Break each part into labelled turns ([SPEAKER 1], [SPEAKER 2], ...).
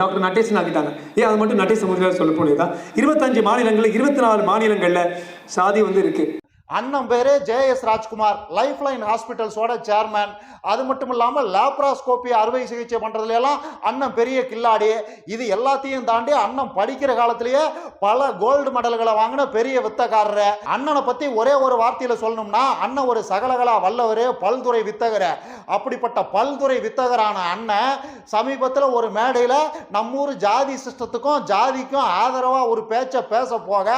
[SPEAKER 1] Doctor Natesan ஆக்கிட்டாங்க. ஏன் அது மட்டும் நடேச முதலியார் சொல்ல போனதுதான் இருபத்தஞ்சு மாநிலங்களில் இருபத்தி நாலு மாநிலங்களில் சாதி வந்து இருக்கு.
[SPEAKER 2] அண்ணன் பேரு J S Rajkumar. Life line ஹாஸ்பிட்டல்ஸோட chairman அது மட்டும் இல்லாமல் லேப்ராஸ்கோப்பி அறுவை சிகிச்சை பண்ணுறதுல எல்லாம் அண்ணன் பெரிய கில்லாடி. இது எல்லாத்தையும் தாண்டி அண்ணன் படிக்கிற காலத்திலேயே பல கோல்டு மெடல்களை வாங்கின பெரிய வித்தக்காரர். அண்ணனை பற்றி ஒரே ஒரு வார்த்தையில் சொல்லணும்னா அண்ணன் ஒரு சகலகலா வல்லவர் பல்துறை வித்தகர். அப்படிப்பட்ட பல்துறை வித்தகரான அண்ணன் சமீபத்தில் ஒரு மேடையில் நம்மூர் ஜாதி சிஸ்டத்துக்கும் ஜாதிக்கும் ஆதரவாக ஒரு பேச்சை பேச போக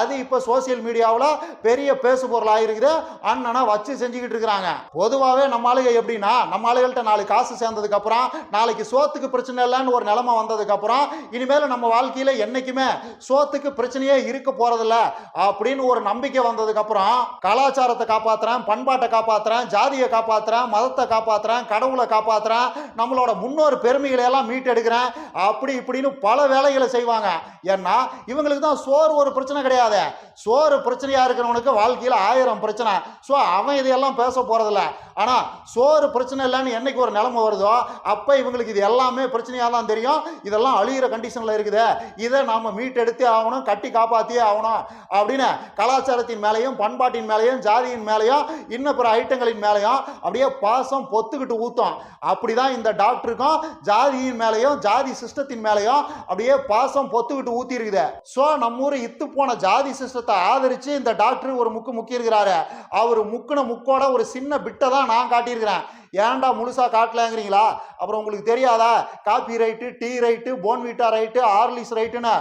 [SPEAKER 2] அது இப்போ சோசியல் மீடியாவில் பெரிய பேச பொருளாக இருக்குது அண்ணனா வச்சு செஞ்சுக்கிட்டு இருக்கிறாங்க. பொதுவாகவே நம்ம ஆளுங்க எப்படின்னா நம்ம ஆளுகள்கிட்ட நாலு காசு சேர்ந்ததுக்கு அப்புறம் நாளைக்கு சோத்துக்கு பிரச்சனை இல்லைன்னு ஒரு நிலைமை வந்ததுக்கு அப்புறம் இனிமேல் நம்ம வாழ்க்கையில் என்னைக்குமே சோத்துக்கு பிரச்சனையே இருக்க போறதில்ல அப்படின்னு ஒரு நம்பிக்கை வந்ததுக்கு அப்புறம் கலாச்சாரத்தை காப்பாத்துறேன் பண்பாட்டை காப்பாத்துறேன் ஜாதியை காப்பாத்துறேன் மதத்தை காப்பாத்துறேன் கடவுளை காப்பாத்துறேன் நம்மளோட முன்னோர் பெருமைகளை எல்லாம் மீட்டெடுக்கிறேன் அப்படி இப்படின்னு பல வேலைகளை செய்வாங்க. ஏன்னா இவங்களுக்கு தான் சோறு ஒரு பிரச்சனை கிடையாது. சோறு பிரச்சனையா இருக்கிறவனுக்கு வாழ்க்கை வாழ்க்கையில் ஆயிரம் பிரச்சனை. ஸோ அவன் இதையெல்லாம் பேச போகிறதில்ல ஆனால் சோறு பிரச்சனை இல்லைன்னு என்னைக்கு ஒரு நிலைமை வருதோ அப்போ இவங்களுக்கு இது எல்லாமே பிரச்சனையாக தான் தெரியும். இதெல்லாம் அழிகிற கண்டிஷனில் இருக்குது. இதை நாம் மீட்டெடுத்தே ஆகணும் கட்டி காப்பாற்றியே ஆகணும் அப்படின்னு கலாச்சாரத்தின் மேலேயும் பண்பாட்டின் மேலேயும் ஜாதியின் மேலேயும் இன்னும் பிற ஐட்டங்களின் மேலேயும் அப்படியே பாசம் பொத்துக்கிட்டு ஊற்றும் அப்படி தான் இந்த டாக்டருக்கும் ஜாதியின் மேலேயும் ஜாதி சிஸ்டத்தின் மேலேயும் அப்படியே பாசம் பொத்துக்கிட்டு ஊற்றிருக்குது ஸோ நம்ம ஊர் இத்து போன ஜாதி சிஸ்டத்தை ஆதரித்து இந்த டாக்டர் ஒரு முக்கு முக்கியிருக்கிறாரு. அவர் முக்குன முக்கோட ஒரு சின்ன பிட்டை தான் நான் காட்டியிருக்கிறேன். ஏன்டா முழுசாக காட்டலங்கிறீங்களா? அப்புறம் உங்களுக்கு தெரியாதா? Coffee right tea right Bournvita right Horlicks ரைட்டுன்னு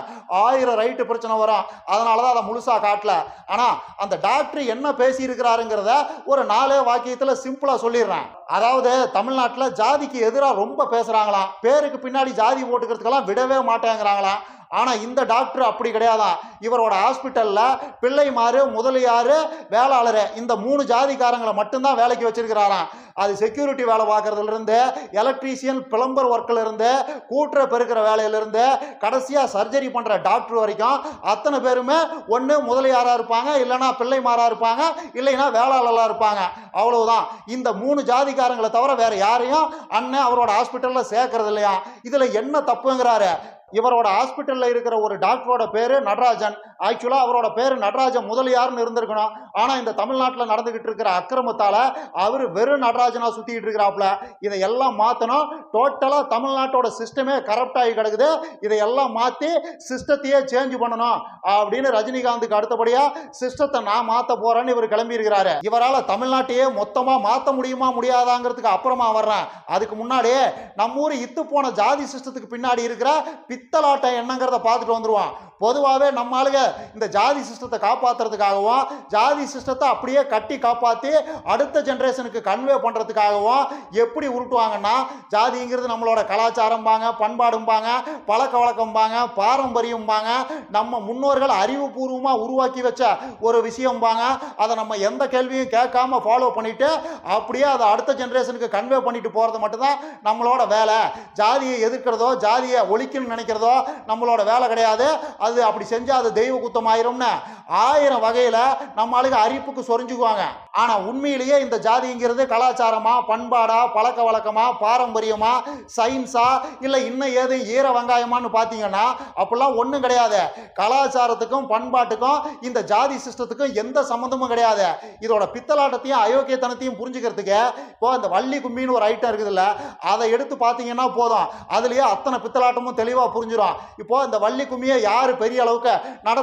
[SPEAKER 2] ஆயிரம் ரைட்டு பிரச்சனை வரும். அதனால தான் அதை முழுசாக காட்டல. ஆனால் அந்த டாக்டர் என்ன பேசியிருக்கிறாருங்கிறத ஒரு நாலே வாக்கியத்தில் சிம்பிளாக சொல்லிடுறேன். அதாவது தமிழ்நாட்டில் ஜாதிக்கு எதிராக ரொம்ப பேசுகிறாங்களாம் பேருக்கு பின்னாடி ஜாதி போட்டுக்கிறதுக்கெல்லாம் விடவே மாட்டேங்கிறாங்களாம். ஆனால் இந்த டாக்டர் அப்படி கிடையாதான் இவரோட ஹாஸ்பிட்டலில் பிள்ளைமாரு முதலியார் வேளாளர் இந்த மூணு ஜாதிக்காரங்களை மட்டும்தான் வேலைக்கு வச்சிருக்கிறாராம். அது செக்யூரிட்டி வேலை பார்க்கறதுலேருந்து எலக்ட்ரீஷியன் பிளம்பர் ஒர்க்கிலிருந்து கூட்டுற பெருக்கிற வேலையிலிருந்து கடைசியாக சர்ஜரி பண்ணுற டாக்டர் வரைக்கும் அத்தனை பேருமே ஒன்று முதலியாராக இருப்பாங்க இல்லைன்னா பிள்ளைமாராக இருப்பாங்க இல்லைன்னா வேளாளராக இருப்பாங்க. அவ்வளவுதான். இந்த மூணு ஜாதிக்காரங்களை தவிர வேறு யாரையும் அண்ணன் அவரோட ஹாஸ்பிட்டலில் சேர்க்கறது இல்லையா இதில் என்ன தப்புங்கிறாரு? இவரோட ஹாஸ்பிட்டலில் இருக்கிற ஒரு டாக்டரோட பேர் நடராஜன். ஆக்சுவலாக அவரோட பேர் நடராஜன் முதலியார்னு இருந்திருக்கணும். ஆனால் இந்த தமிழ்நாட்டில் நடந்துக்கிட்டு இருக்கிற அக்கிரமத்தால் அவர் வெறும் நடராஜனாக சுற்றிக்கிட்டு இருக்கிறாப்புல. இதை எல்லாம் மாற்றணும் டோட்டலாக தமிழ்நாட்டோட சிஸ்டமே கரப்ட் ஆகி கிடக்குது. இதையெல்லாம் மாற்றி சிஸ்டத்தையே சேஞ்ச் பண்ணணும் அப்படின்னு ரஜினிகாந்துக்கு அடுத்தபடியாக சிஸ்டத்தை நான் மாற்ற போகிறேன்னு இவர் கிளம்பியிருக்கிறாரு. இவரால் தமிழ்நாட்டையே மொத்தமாக மாற்ற முடியுமா முடியாதாங்கிறதுக்கு அப்புறமா வர்றேன். அதுக்கு முன்னாடியே நம்ம ஊர் இத்து போன ஜாதி சிஸ்டத்துக்கு பின்னாடி இருக்கிற பித்தலாட்டம் என்னங்கிறத பார்த்துட்டு வந்துடுவான் பொதுவாகவே நம்ம ஆளுங்க இந்த ஜாதி சிஸ்டத்தை காப்பாற்றுறதுக்காகவும் ஜாதி சிஸ்டத்தை அப்படியே கட்டி காப்பாற்றி அடுத்த ஜென்ரேஷனுக்கு கன்வே பண்ணுறதுக்காகவும் எப்படி உருட்டுவாங்கன்னா ஜாதிங்கிறது நம்மளோட கலாச்சாரம்பாங்க பண்பாடும்பாங்க பழக்க வழக்கம்பாங்க பாரம்பரியம்பாங்க நம்ம முன்னோர்கள் அறிவுபூர்வமாக உருவாக்கி வச்ச ஒரு விஷயம்பாங்க. அதை நம்ம எந்த கேள்வியும் கேட்காம ஃபாலோ பண்ணிட்டு அப்படியே அதை அடுத்த ஜென்ரேஷனுக்கு கன்வே பண்ணிட்டு போகிறது மட்டும்தான் நம்மளோட வேலை. ஜாதியை எதிர்க்கிறதோ ஜாதியை ஒழிக்கணும்னு நினைக்கிறதோ நம்மளோட வேலை கிடையாது. அது அப்படி செஞ்சால் அது தெய்வ குத்தம் ஆயிரும்னு ஆயிரம் வகையில் நம்ம ஆளுங்க அரிப்புக்கு சொரிஞ்சுக்குவாங்க. ஆனால் உண்மையிலேயே இந்த ஜாதிங்கிறது கலாச்சாரமாக பண்பாடா பழக்க வழக்கமா பாரம்பரியமா சயின்ஸா இல்லை இன்னும் ஏது ஈர வெங்காயமானு பார்த்தீங்கன்னா அப்படிலாம் ஒன்றும் கிடையாது. கலாச்சாரத்துக்கும் பண்பாட்டுக்கும் இந்த ஜாதி சிஸ்டத்துக்கும் எந்த சம்மந்தமும் கிடையாது. இதோட பித்தலாட்டத்தையும் அயோக்கியத்தனத்தையும் புரிஞ்சுக்கிறதுக்கு இப்போ அந்த வள்ளி கும்மின்னு ஒரு ஐட்டம் இருக்குதுல்ல அதை எடுத்து பார்த்தீங்கன்னா போதும். அதுலேயே அத்தனை பித்தலாட்டமும் தெளிவாக புரிஞ்சிடும் இப்போ இந்த வள்ளி கும்மியை யார் பெரிய அளவுக்கு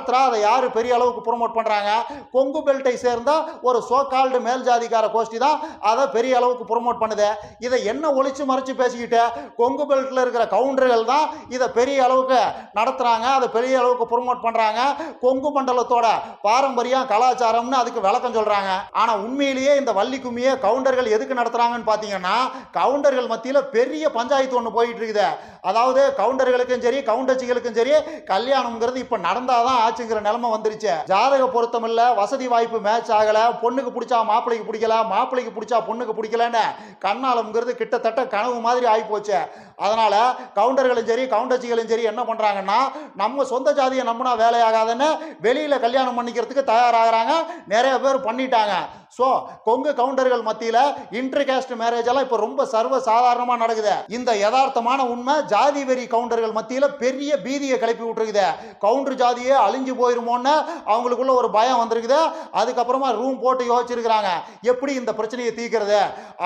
[SPEAKER 2] காலத்தில் அதை யார் பெரிய அளவுக்கு ப்ரொமோட் பண்ணுறாங்க கொங்கு பெல்ட்டை சேர்ந்த ஒரு சோகால்டு மேல் ஜாதிக்கார கோஷ்டி தான் அதை பெரிய அளவுக்கு ப்ரொமோட் பண்ணுது. இதை என்ன ஒழிச்சு மறைச்சு பேசிக்கிட்டு கொங்கு பெல்ட்டில் இருக்கிற கவுண்டர்கள் தான் இதை பெரிய அளவுக்கு நடத்துகிறாங்க அதை பெரிய அளவுக்கு ப்ரொமோட் பண்ணுறாங்க கொங்கு மண்டலத்தோட பாரம்பரியம் கலாச்சாரம்னு அதுக்கு விளக்கம் சொல்கிறாங்க ஆனால் உண்மையிலேயே இந்த வள்ளி கும்மியை கவுண்டர்கள் எதுக்கு நடத்துகிறாங்கன்னு பார்த்தீங்கன்னா கவுண்டர்கள் மத்தியில் பெரிய பஞ்சாயத்து ஒன்று போயிட்டு இருக்குது. அதாவது கவுண்டர்களுக்கும் சரி கவுண்டச்சிகளுக்கும் சரி கல்யாணம்ங்கிறது இப்போ நடந்தால் தான் ஆச்சுங்கிற நிலைமை வந்துருச்சு. ஜாதக பொருத்தம் இல்ல வசதி வாய்ப்பு மேட்ச் ஆகல பொண்ணுக்கு பிடிச்சா மாப்பிள்ளைக்கு பிடிக்கல மாப்பிள்ளைக்கு பிடிச்சா பொண்ணுக்கு பிடிக்கலன்னு கண்ணாலம்ங்கிறது கிட்டத்தட்ட கனவு மாதிரி ஆகி போச்சு அதனால கவுண்டர்களும் சரி கவுண்டச்சிகளும் சரி என்ன பண்றாங்கன்னா நம்ம சொந்த ஜாதியை நம்பினா வேலையாகாதுன்னு வெளியில கல்யாணம் பண்ணிக்கிறதுக்கு தயாராகிறாங்க. நிறைய பேர் பண்ணிட்டாங்க. ஸோ கொங்கு கவுண்டர்கள் மத்தியில் இன்டர் கேஸ்ட் மேரேஜ் எல்லாம் இப்போ ரொம்ப சர்வ சாதாரணமாக நடக்குது. இந்த யதார்த்தமான உண்மை ஜாதி வெறி கவுண்டர்கள் மத்தியில் பெரிய பீதியை கிளப்பி விட்டுருக்குது. கவுண்டர் ஜாதியே அழிஞ்சு போயிருமோன்னு அவங்களுக்குள்ள ஒரு பயம் வந்திருக்குது. அதுக்கப்புறமா ரூம் போட்டு யோசிச்சிருக்கிறாங்க. எப்படி இந்த பிரச்சனையை தீர்க்கிறது?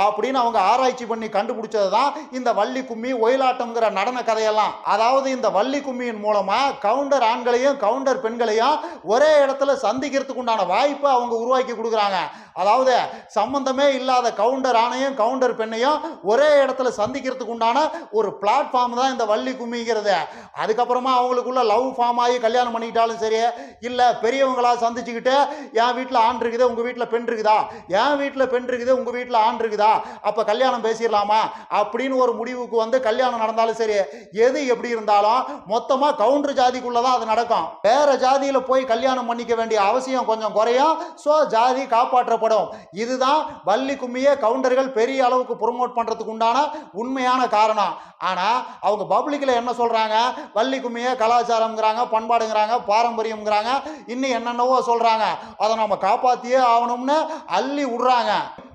[SPEAKER 2] அப்படின்னு அவங்க ஆராய்ச்சி பண்ணி கண்டுபிடிச்சது தான் இந்த வள்ளி கும்மி ஒயிலாட்டம்ங்கிற நடன கதையெல்லாம். அதாவது இந்த வள்ளி கும்மியின் மூலமாக கவுண்டர் ஆண்களையும் கவுண்டர் பெண்களையும் ஒரே இடத்துல சந்திக்கிறதுக்கு உண்டான வாய்ப்பை அவங்க உருவாக்கி கொடுக்குறாங்க. அதாவது சம்பந்தமே இல்லாத கவுண்டர் ஆணையும் கவுண்டர் பெண்ணையும் ஒரே இடத்துல சந்திக்கிறதுக்கு உண்டான ஒரு பிளாட்ஃபார்ம் தான் இந்த வள்ளி கும்மிங்கிறது. அதுக்கப்புறமா அவங்களுக்குள்ள லவ் ஃபார்ம் ஆகி கல்யாணம் பண்ணிக்கிட்டாலும் சரி இல்லை பெரியவங்களாக சந்திச்சுக்கிட்டு என் வீட்டில் ஆண் இருக்குது உங்கள் வீட்டில் பெண் இருக்குதா? என் வீட்டில் பெண் இருக்குது உங்கள் வீட்டில் ஆண் இருக்குதா? அப்போ கல்யாணம் பேசிடலாமா? அப்படின்னு ஒரு முடிவுக்கு வந்து கல்யாணம் நடந்தாலும் சரி எது எப்படி இருந்தாலும் மொத்தமாக கவுண்டர் ஜாதிக்குள்ளே தான் அது நடக்கும். வேறு ஜாதியில் போய் கல்யாணம் பண்ணிக்க வேண்டிய அவசியம் கொஞ்சம் குறையும். ஸோ ஜாதி காப்பாற்றப்படும். இதுதான் வள்ளி கும்மியை கவுண்டர்கள் பெரிய அளவுக்கு ப்ரொமோட் பண்ணுறதுக்கு உண்டான உண்மையான காரணம். ஆனால் அவங்க பப்ளிக்கில் என்ன சொல்கிறாங்க வள்ளி கும்மியை கலாச்சாரம்ங்கிறாங்க பண்பாடுங்கிறாங்க பாரம்பரியம்ங்கிறாங்க இன்னும் என்னென்னவோ சொல்கிறாங்க அதை நம்ம காப்பாற்றியே ஆகணும்னு அள்ளி விடுறாங்க.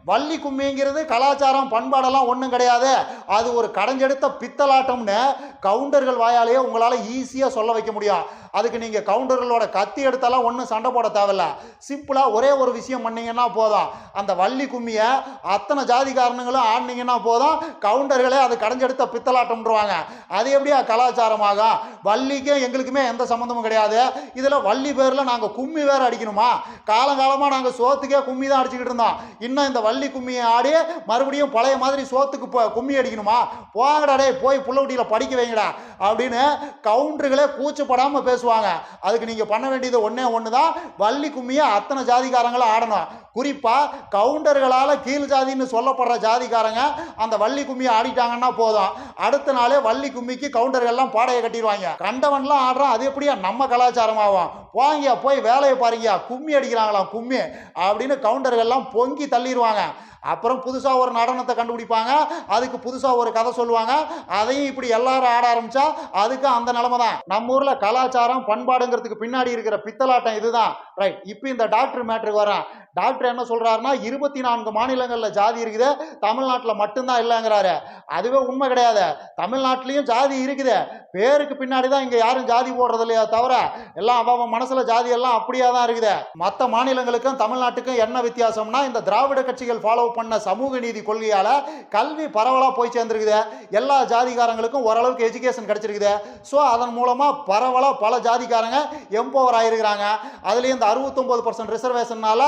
[SPEAKER 2] வள்ளி கும்மிங்கிறது கலாச்சாரம் பண்பாடெல்லாம் ஒன்றும் கிடையாது. அது ஒரு கடைஞ்செடுத்த பித்தலாட்டம்னு கவுண்டர்கள் வாயாலேயே உங்களால் ஈஸியாக சொல்ல வைக்க முடியும். அதுக்கு நீங்கள் கவுண்டர்களோட கத்தி எடுத்தாலாம் ஒன்றும் சண்டை போட தேவையில்ல. சிம்பிளாக ஒரே ஒரு விஷயம் பண்ணிங்கன்னா போதும். அந்த வள்ளி கும்மியை அத்தனை ஜாதிகாரனுங்களும் ஆடினீங்கன்னா போதும். கவுண்டர்களே அது கடைஞ்செடுத்த பித்தலாட்டம்ன்றவாங்க. அது எப்படியா கலாச்சாரமாகும் வள்ளிக்கும் எங்களுக்குமே எந்த சம்மந்தமும் கிடையாது. இதில் வள்ளி பேரில் நாங்கள் கும்மி வேறு அடிக்கணுமா? காலங்காலமாக நாங்கள் சோத்துக்கே கும்மி தான் அடிச்சுக்கிட்டு இருந்தோம். இன்னும் இந்த வள்ளி கும்மியை ஆடி மறுபடியும் பழைய மாதிரி சோத்துக்கு போ கும்மி அடிக்கணுமா? போங்கடாடே போய் புள்ளக்குட்டியில் படிக்க வைங்கடா அப்படின்னு கவுண்டர்களே கூச்சப்படாமல் பேசுவாங்க. அதுக்கு நீங்கள் பண்ண வேண்டியது ஒன்றே ஒன்று தான் வள்ளி கும்மியை அத்தனை ஜாதிகாரங்களும் ஆடணும். குறிப்பாக கவுண்டர்களால் கீழ் ஜாதின்னு சொல்லப்படுற ஜாதிக்காரங்க அந்த வள்ளி கும்மியை ஆடிட்டாங்கன்னா போதும். அடுத்த நாளே வள்ளி கும்மிக்கு கவுண்டர்கள்லாம் பாடையை கட்டிடுவாங்க. கண்டவன்லாம் ஆடுறான் அது எப்படியா? நம்ம கலாச்சாரமாகும். போங்க போய் வேலையை பாருங்க கும்மி அடிக்கிறாங்களாம் கும்மி அப்படின்னு கவுண்டர்கள்லாம் பொங்கி தள்ளிடுவாங்க. Wow அப்புறம் புதுசாக ஒரு நடனத்தை கண்டுபிடிப்பாங்க. அதுக்கு புதுசாக ஒரு கதை சொல்லுவாங்க. அதையும் இப்படி எல்லாரும் ஆட ஆரம்பிச்சா அதுக்கு அந்த நிலைமை தான். நம்ம ஊரில் கலாச்சாரம் பண்பாடுங்கிறதுக்கு பின்னாடி இருக்கிற பித்தலாட்டம் இதுதான். ரைட் இப்போ இந்த டாக்டர் மேட்ருக்கு வரேன் டாக்டர் என்ன சொல்கிறாருன்னா இருபத்தி நான்கு மாநிலங்களில் ஜாதி இருக்குது. தமிழ்நாட்டில் மட்டும்தான் இல்லைங்கிறாரு. அதுவே உண்மை கிடையாது. தமிழ்நாட்டிலையும் ஜாதி இருக்குது. பேருக்கு பின்னாடி தான் இங்கே யாரும் ஜாதி போடுறது இல்லையா தவிர எல்லாம் அவன் மனசில் ஜாதி எல்லாம் அப்படியே தான் இருக்குது. மற்ற மாநிலங்களுக்கும் தமிழ்நாட்டுக்கும் என்ன வித்தியாசம்னா இந்த திராவிட கட்சிகள் ஃபாலோ பண்ண சமூக நீதி கொள்கையால் கல்வி பரவலாக போய் சேர்ந்துருக்குது. எல்லா ஜாதிகாரங்களுக்கும் ஓரளவுக்கு எஜுகேஷன் கிடச்சிருக்குது. ஸோ அதன் மூலமாக பரவலாக பல ஜாதிக்காரங்க எம்பவர் ஆயிருக்கிறாங்க. அதுலேயும் இந்த அறுபத்தொம்போது பர்சன்ட் ரிசர்வேஷன்னால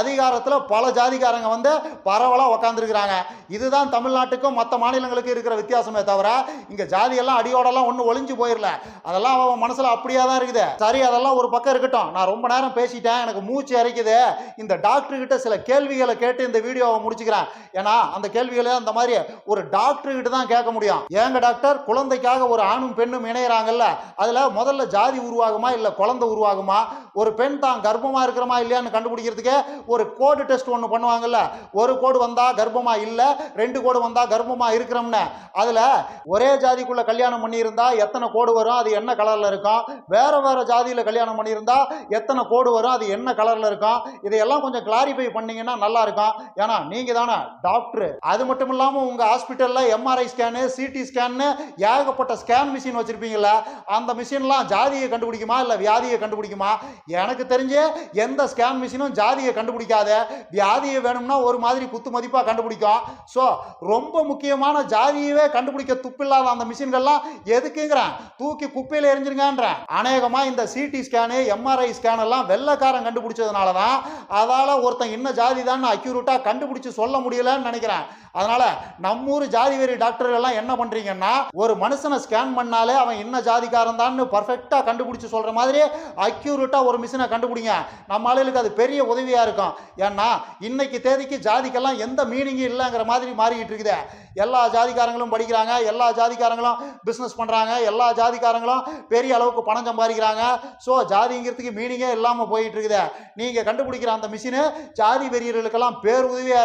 [SPEAKER 2] அதிகாரத்தில் பல ஜாதிக்காரங்க வந்து பரவலாக உக்காந்துருக்கிறாங்க. இதுதான் தமிழ்நாட்டுக்கும் மற்ற மாநிலங்களுக்கும் இருக்கிற வித்தியாசமே தவிர இங்கே ஜாதியெல்லாம் அடியோடெல்லாம் ஒன்றும் ஒளிஞ்சு போயிடல அதெல்லாம் அவன் மனசில் அப்படியே தான் இருக்குது. சரி அதெல்லாம் ஒரு பக்கம் இருக்கட்டும். நான் ரொம்ப நேரம் பேசிட்டேன். எனக்கு மூச்சு இறைக்குது இந்த டாக்டர் கிட்ட சில கேள்விகளை கேட்டு இந்த வீடியோவை முடிச்சுக்கிறேன். ஏன்னா அந்த கேள்விகளை அந்த மாதிரி ஒரு டாக்டர் கிட்ட தான் கேட்க முடியும். ஏங்க டாக்டர் குழந்தைக்காக ஒரு ஆணும் பெண்ணும் இணையறாங்கல்ல? அதில் முதல்ல ஜாதி உருவாகுமா இல்லை குழந்தை உருவாகுமா? ஒரு பெண் தான் கர்ப்பமாக இருக்கிறமா இல்லையான்னு கண்டுபிடிக்கிறதுக்கு ஒரு கோடு டெஸ்ட் ஒன்று பண்ணுவாங்கல்ல? ஒரு கோடு வந்தால் கர்ப்பமாக இல்லை ரெண்டு கோடு வந்தால் கர்ப்பமாக இருக்கிறோம்னு. அதில் ஒரே ஜாதிக்குள்ள கல்யாணம் பண்ணியிருந்தா எத்தனை கோடு வரும்? அது என்ன கலரில் இருக்கும்? வேறு வேறு ஜாதியில் கல்யாணம் பண்ணியிருந்தா எத்தனை கோடு வரும்? அது என்ன கலரில் இருக்கும்? இதையெல்லாம் கொஞ்சம் கிளாரிஃபை பண்ணிங்கன்னா நல்லா இருக்கும். ஏன்னா நீங்க தானே டாக்டர். அது மட்டும் இல்லாம உங்க ஹாஸ்பிட்டல்ல எம்ஆர்ஐ ஸ்கேனு சிடி ஸ்கேன்னு ஏகப்பட்ட ஸ்கேன் மிஷின் வச்சிருப்பீங்களா அந்த மிஷின்லாம் ஜாதியை கண்டுபிடிக்குமா? இல்லை வியாதியை கண்டுபிடிக்குமா? எனக்கு தெரிஞ்சு எந்த ஸ்கேன் மிஷினும் ஜாதியை கண்டுபிடிக்காத. வியாதியை வேணும்னா ஒரு மாதிரி குத்து மதிப்பாக கண்டுபிடிக்கும். ஸோ ரொம்ப முக்கியமான ஜாதியவே கண்டுபிடிக்க துப்பில்லாத அந்த மிஷின்கள்லாம் எதுக்குங்கிறேன்? தூக்கி குப்பையில் எரிஞ்சிருங்கன்றேன் அநேகமாக இந்த சிடி ஸ்கேனு எம்ஆர்ஐ ஸ்கேன் எல்லாம் வெள்ளக்காரன் கண்டுபிடிச்சதுனால தான் அதால் ஒருத்தன் இன்ன ஜாதி தான் அக்யூரேட்டாக கண்டுபிடிச்சு கண்டுபிடிச்சு சொல்ல முடியலன்னு நினைக்கிறேன். அதனால நம்ம ஊர் ஜாதி வெறி டாக்டர்கள் எல்லாம் என்ன பண்றீங்கன்னா ஒரு மனுஷனை ஸ்கேன் பண்ணாலே அவன் என்ன ஜாதிக்காரன் தான் பர்ஃபெக்டா கண்டுபிடிச்சு சொல்ற மாதிரி அக்யூரேட்டா ஒரு மிஷினை கண்டுபிடிங்க. நம்ம ஆளுகளுக்கு அது பெரிய உதவியா இருக்கும். ஏன்னா இன்னைக்கு தேதிக்கு ஜாதிக்கெல்லாம் எந்த மீனிங்கும் இல்லைங்கிற மாதிரி மாறிக்கிட்டு இருக்குது. எல்லா ஜாதிக்காரங்களும் படிக்கிறாங்க எல்லா ஜாதிக்காரங்களும் பிஸ்னஸ் பண்ணுறாங்க எல்லா ஜாதிக்காரங்களும் பெரிய அளவுக்கு பணம் சம்பாதிக்கிறாங்க. ஸோ ஜாதிங்கிறதுக்கு மீனிங்கே இல்லாமல் போயிட்டு இருக்குது. நீங்கள் கண்டுபிடிக்கிற அந்த மிஷினு ஜாதி வெறியர்களுக்கெல்லாம் பேருதவியாக உதவியாக